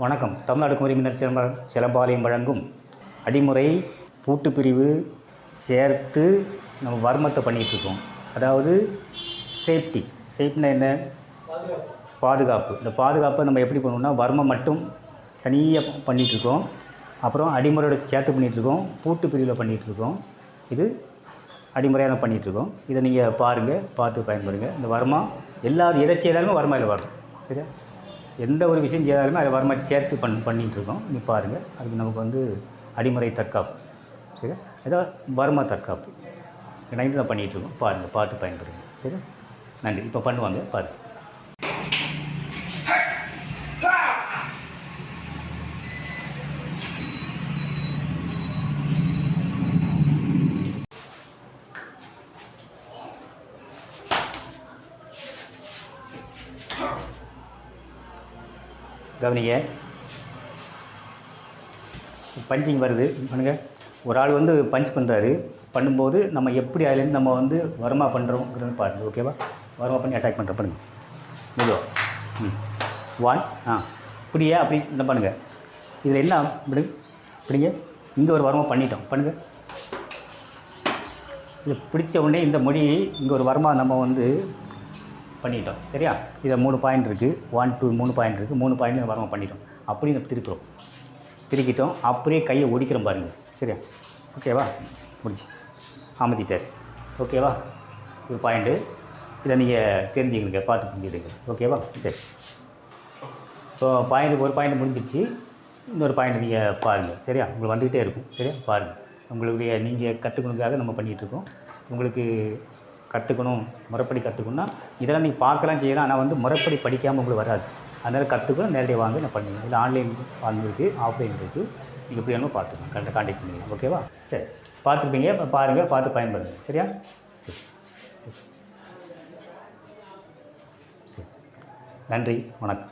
வணக்கம். தமிழ்நாடு குமரிமினர் சிலம்ப சிலம்பாலயம் வழங்கும் அடிமுறை பூட்டு பிரிவு சேர்த்து நம்ம வர்மத்தை பண்ணிகிட்டு இருக்கோம் அதாவது சேஃப்டி சேஃப்டினா என்ன? பாதுகாப்பு. இந்த பாதுகாப்பை நம்ம எப்படி பண்ணுவோம்னா வர்மம் மட்டும் தனியாக பண்ணிகிட்ருக்கோம் அப்புறம் அடிமுறையோட சேர்த்து பண்ணிகிட்ருக்கோம் பூட்டு பிரிவில் பண்ணிகிட்ருக்கோம் இது அடிமுறையாக பண்ணிகிட்ருக்கோம் இதை நீங்கள் பாருங்கள் பார்த்து பயன்படுங்க. இந்த வர்மா எல்லா எதை செய்தாலுமே வர்மாயில் வரும் சரியா? எந்த ஒரு விஷயம் செய்தாலுமே அதை வர்மா சேர்த்து பண் பண்ணிகிட்ருக்கோம் நீ பாருங்கள் அதுக்கு நமக்கு வந்து அடிமுறை தற்காப்பு. சரி ஏதோ வர்மா தற்காப்பு. நைட்டு தான் பண்ணிகிட்ருக்கோம் பாருங்கள் பார்த்து பயன்படுங்க சரி நன்றி. இப்போ பண்ணுவாங்க. பாருங்கள் கவனிங்க. பஞ்சிங் வருது. பண்ணுங்க. ஒரு ஆள் வந்து பஞ்ச் பண்ணுறாரு பண்ணும்போது நம்ம எப்படி அதுலேருந்து நம்ம வந்து வருமா பண்ணுறோங்கிறது பாருங்கள் ஓகேவா வருமா பண்ணி அட்டாக் பண்ணுற பண்ணுங்கள் மெதுவா. ம். ஒன் ஆ. இப்படியே அப்படி என்ன பண்ணுங்கள் இதில் என்ன இப்படி இப்படிங்க இங்கே ஒரு வருமா பண்ணிட்டோம். பண்ணுங்கள் இது பிடிச்ச உடனே இந்த மொழி இங்கே ஒரு வருமா நம்ம வந்து பண்ணிட்டோம். சரியா? இதில் மூணு பாயிண்ட் இருக்குது ஒன் டூ மூணு பாயிண்ட் இருக்குது மூணு பாயிண்ட் வரமா பண்ணிட்டோம். அப்படி நம்ம திருக்கிறோம் திருக்கிட்டோம். அப்படியே கையை ஒடிக்கிறோம் பாருங்கள் சரியா? ஓகேவா முடிஞ்சு. அமர்த்திட்டார். ஓகேவா ஒரு பாயிண்ட்டு இதை நீங்கள் தெரிஞ்சுக்கணுங்க. பார்த்து புரிஞ்சுடுங்க ஓகேவா சரி. ஸோ பாயிண்ட் ஒரு பாயிண்ட் முடிஞ்சிச்சு இன்னொரு பாயிண்ட் நீங்கள் பாருங்கள் சரியா? உங்களுக்கு வந்துக்கிட்டே இருக்கும். சரியா? பாருங்கள் உங்களுடைய நீங்கள் கற்றுக்கணுக்காக நம்ம பண்ணிகிட்ருக்கோம் உங்களுக்கு கற்றுக்கணும் முறைப்படி கற்றுக்கணும்னா இதெல்லாம் நீங்கள் பார்க்கலாம் செய்யலாம். ஆனால் வந்து முறைப்படி படிக்காமல் உங்களுக்கு வராது. அதனால் கற்றுக்கணும் நேரடியாக வாங்க நான் பண்ணுங்க இல்லை ஆன்லைன் வாங்கிருக்கு ஆஃப்லைன் இருக்குது நீங்கள் எப்படி வேணுமோ பார்த்துக்கலாம் கரெக்டாக கான்டாக்ட் பண்ணிக்கலாம் ஓகேவா சரி. பார்த்துருப்பீங்க. இப்போ பாருங்கள் பார்த்து பயன்படுங்க சரியா? சரி. சரி. நன்றி. வணக்கம்.